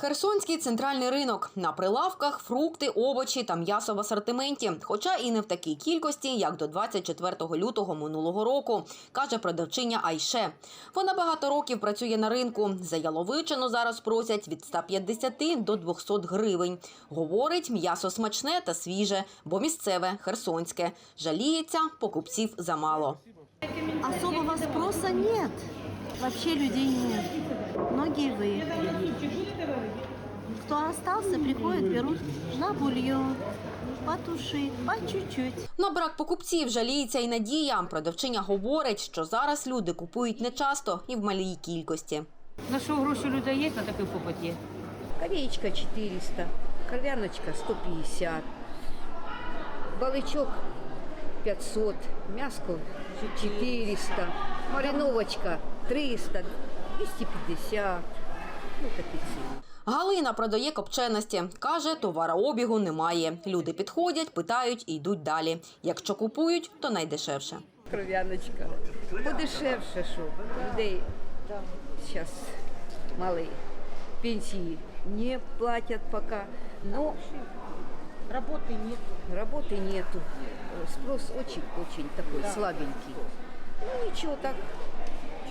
Херсонський центральний ринок. На прилавках фрукти, овочі та м'ясо в асортименті, хоча і не в такій кількості, як до 24 лютого минулого року, каже продавчиня Айше. Вона багато років працює на ринку. За яловичину зараз просять від 150 до 200 гривень. Говорить, м'ясо смачне та свіже, бо місцеве, херсонське. Жаліється, покупців замало. Особого спроса нет. Вообще людей нет. Многие выехали. Кто остался, приходят, берут на бульон, потушить, по чуть-чуть. На брак покупців жаліється і Надія. Продавчиня говорить, що зараз люди купують нечасто і в малій кількості. На що гроші людей є, на такий попит є. Кореечка 400, кровяночка 150, балычок 500, мяско 400, мариновочка 300, 250. Ну, такі ціни. Галина продає копченості. Каже, товарообігу немає. Люди підходять, питають і йдуть далі. Якщо купують, то найдешевше. Кров'яночка. Подешевше, що людей зараз мали пенсії не платять поки. Ну, Роботи нет. работы нету. Спрос очень-очень такой слабенький. Ну ничего, так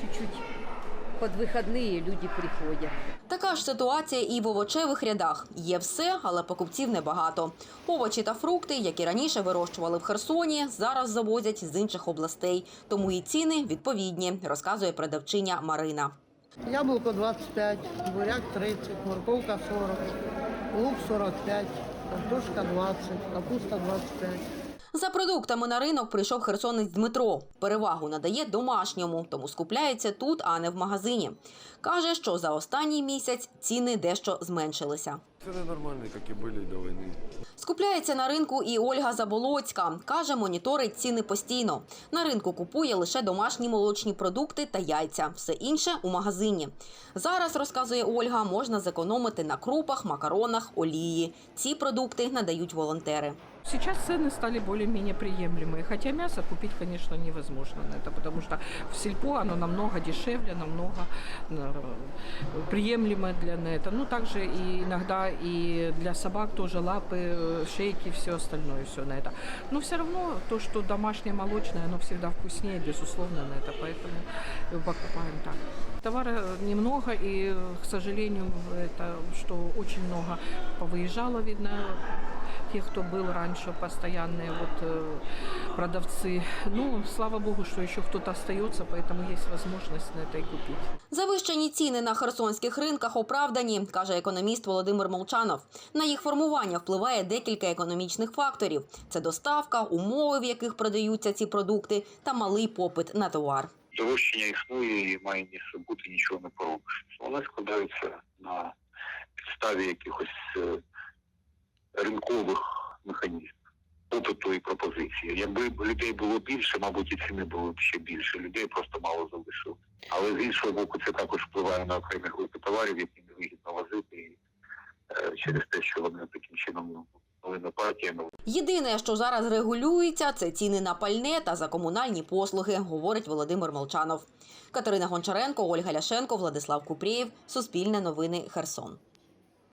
чуть-чуть под выходные люди приходят. Така ж ситуація і в овочевих рядах. Є все, але покупців небагато. Овочі та фрукти, які раніше вирощували в Херсоні, зараз завозять з інших областей. Тому і ціни відповідні, розказує продавчиня Марина. Яблуко 25, буряк 30, морковка 40, лук 45, картошка 20, капуста 25. За продуктами на ринок прийшов херсонець Дмитро. Перевагу надає домашньому, тому скупляється тут, а не в магазині. Каже, що за останній місяць ціни дещо зменшилися. Цены нормальные, как и были до войны. Скупляється на ринку і Ольга Заболоцька. Каже, моніторить ціни постійно. На ринку купує лише домашні молочні продукти та яйця. Все інше у магазині. Зараз, розказує Ольга, можна зекономити на крупах, макаронах, олії. Ці продукти надають волонтери. Сейчас цены стали более-менее приемлемые, хотя мясо купить, конечно, невозможно на это, потому что в сельпо оно намного дешевле, намного э, приемлемо для на это. Ну, также и иногда и для собак тоже лапы, э, шейки, все остальное, все на это. Но все равно то, что домашнее молочное, оно всегда вкуснее, безусловно, на это, поэтому э, покупаем так. Товара немного, и, к сожалению, это, что очень много повыезжало, видно, тех, кто был раньше, постоянные вот э, продавцы. Ну, слава богу, что еще кто-то остается, поэтому есть возможность на это и купить. Завищені ціни на херсонських ринках оправдані, каже економіст Володимир Молчанов. На їх формування впливає декілька економічних факторів: це доставка, умови, в яких продаються ці продукти, та малий попит на товар. Завищення існує і має місце бути нічого не поробиш. Вони складаються на підставі якихось е, ринкових механізмів, попиту і пропозиції. Якби людей було більше, мабуть, і ціни були б ще більше. Людей просто мало залишилось. Але з іншого боку, це також впливає на окремі групи товарів, які невигідно возити і, е, через те, що вони таким чином новими партіями Єдине, що зараз регулюється, це ціни на пальне та за комунальні послуги, говорить Володимир Молчанов. Катерина Гончаренко, Ольга Ляшенко, Владислав Купрієв. Суспільне новини Херсон.